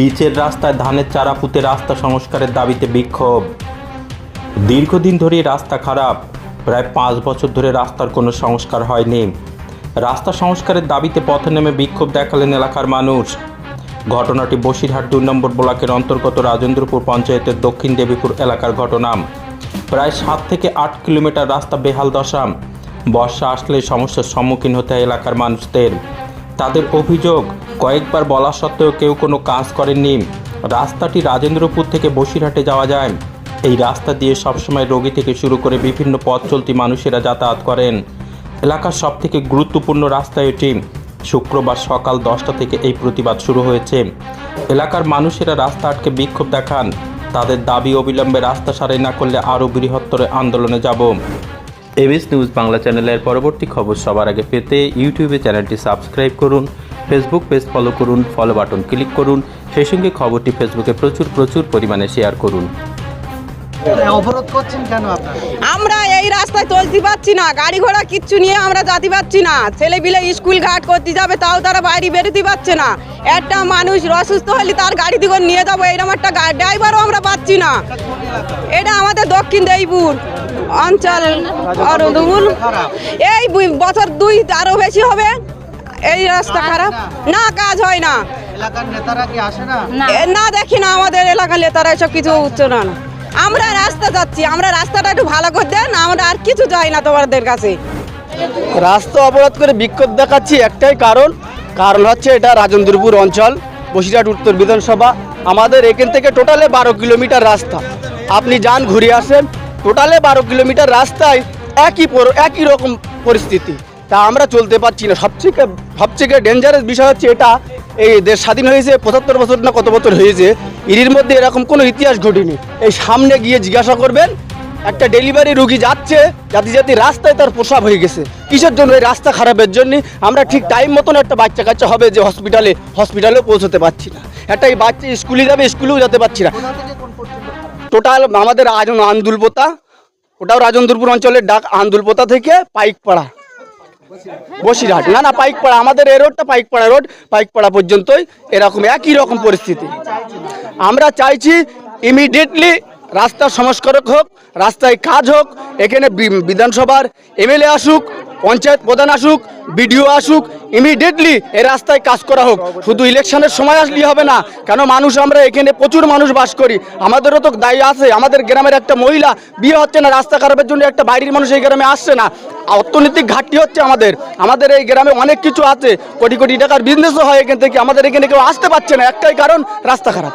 পিচের রাস্তায় ধানের চারা পুঁতে রাস্তা সংস্কারের দাবিতে বিক্ষোভ। দীর্ঘদিন ধরে রাস্তা খারাপ। প্রায় পাঁচ বছর ধরে রাস্তার কোনো সংস্কার হয়নি। রাস্তা সংস্কারের দাবিতে পথে নেমে বিক্ষোভ দেখালেন এলাকার মানুষ। ঘটনাটি বসিরহাট দুই নম্বর ব্লকের অন্তর্গত রাজেন্দ্রপুর পঞ্চায়েতের দক্ষিণ দেবীপুর এলাকার ঘটনা। প্রায় সাত থেকে আট কিলোমিটার রাস্তা বেহাল দশা। বর্ষা আসলে সমস্যার সম্মুখীন হতে হয় এলাকার মানুষদের। তাদের অভিযোগ কয়েকবার বলা সত্ত্বেও কেউ কোনো কাজ করেননি। রাস্তাটি রাজেন্দ্রপুর থেকে বসিরহাটে যাওয়া যায়। এই রাস্তা দিয়ে সবসময় রোগী থেকে শুরু করে বিভিন্ন পথ চলতি মানুষেরা যাতায়াত করেন। এলাকার সবথেকে গুরুত্বপূর্ণ রাস্তা এটি। শুক্রবার সকাল দশটা থেকে এই প্রতিবাদ শুরু হয়েছে। এলাকার মানুষেরা রাস্তা আটকে বিক্ষোভ দেখান। তাদের দাবি অবিলম্বে রাস্তা সারাই না করলে আরও বৃহত্তর আন্দোলনে যাব। এবিএস নিউজ বাংলা চ্যানেলের পরবর্তী খবর সবার আগে পেতে ইউটিউবে চ্যানেলটি সাবস্ক্রাইব করুন। ফেসবুক পেজ ফলো করুন ফলো বাটন ক্লিক করুন সেই সঙ্গে খবরটি ফেসবুকে প্রচুর প্রচুর পরিমাণে শেয়ার করুন। অবরোধ করছেন কেন আমরা এই রাস্তায় চলতে পারছি না গাড়ি ঘোড়া কিচ্ছু নিয়ে আমরা যেতে পারছি না। ছেলে বিলে স্কুল ঘাট করতে যাবে তাও তারা বাইরে বেরোতে পারছে না। একটা মানুষ অসুস্থ হলে তার গাড়ি দিকে নিয়ে যাব এরকম একটা ড্রাইভারও আমরা পাচ্ছি না। এটা আমাদের দক্ষিণ দেইপুর অঞ্চল অরুদুল এই বছর দুই আরও বেশি হবে। এই রাস্তা খারাপ? না? কাজ হয় না। এলাকার নেতারা কি আসে না? দেখি না আমাদের এলাকার নেতারা এসব কিছু উচ্চ না না। আমরা রাস্তা যাচ্ছি আমরা রাস্তাটা একটু ভালো করে দেন আমরা আর কিছু যাই না তোমাদের কাছে। রাস্তা অবরোধ করে বিক্ষোভ দেখাচ্ছি একটাই কারণ। কারণ হচ্ছে এটা রাজেন্দ্রপুর অঞ্চল বসিরহাট উত্তর বিধানসভা। আমাদের এখান থেকে টোটালে বারো কিলোমিটার রাস্তা। আপনি যান ঘুরে আসেন টোটালে বারো কিলোমিটার রাস্তায় একই একই রকম পরিস্থিতি। তা আমরা চলতে পারছি না। সবথেকে সবথেকে ডেঞ্জারাস বিষয় হচ্ছে এটা এই দেশ স্বাধীন হয়েছে পঁচাত্তর বছর না কত বছর হয়েছে এর মধ্যে এরকম কোনো ইতিহাস ঘটেনি। এই সামনে গিয়ে জিজ্ঞাসা করবেন একটা ডেলিভারি রুগী যাচ্ছে জাতি জাতি রাস্তায় তার প্রসাব হয়ে গেছে। কিসের জন্য এই রাস্তা খারাপের জন্য? আমরা ঠিক টাইম মতন একটা বাচ্চা কাচ্চা হবে যে হসপিটালে হসপিটালেও পৌঁছতে পারছি না। একটা এই বাচ্চা স্কুলে যাবে স্কুলেও যেতে পারছি না। টোটাল আমাদের আজ আন্দুলপোতা ওটাও রাজেন্দ্রপুর অঞ্চলের ডাক আন্দুলপোতা থেকে পাইকপাড়া। বসিরহাট। না না, পাইকপাড়া, আমাদের এই রোডটা পাইকপাড়া রোড, পাইকপাড়া পর্যন্তই এরকম একই রকম পরিস্থিতি। আমরা চাইছি ইমিডিয়েটলি রাস্তা সংস্কারক হোক, রাস্তায় কাজ হোক, এখানে বিধানসভার এমএলএ আসুক পঞ্চায়েত প্রধান আসুক, বিডিও আসুক ইমিডিয়েটলি এই রাস্তায় কাজ করা হোক। শুধু ইলেকশনের সময় আসলেই হবে না, কেন মানুষ আমরা এখানে প্রচুর মানুষ বাস করি। আমাদেরও তো দায়ী আছে, আমাদের গ্রামের একটা মহিলা বিয়ে হচ্ছে না, রাস্তা খারাপের জন্য একটা বাইরের মানুষ এই গ্রামে আসছে না। অর্থনৈতিক ঘাটতি হচ্ছে আমাদের। আমাদের এই গ্রামে অনেক কিছু আছে, কোটি কোটি টাকার বিজনেসও হয় এখান থেকে, আমাদের এখানে কেউ আসতে পারছে না, একটাই কারণ, রাস্তা খারাপ।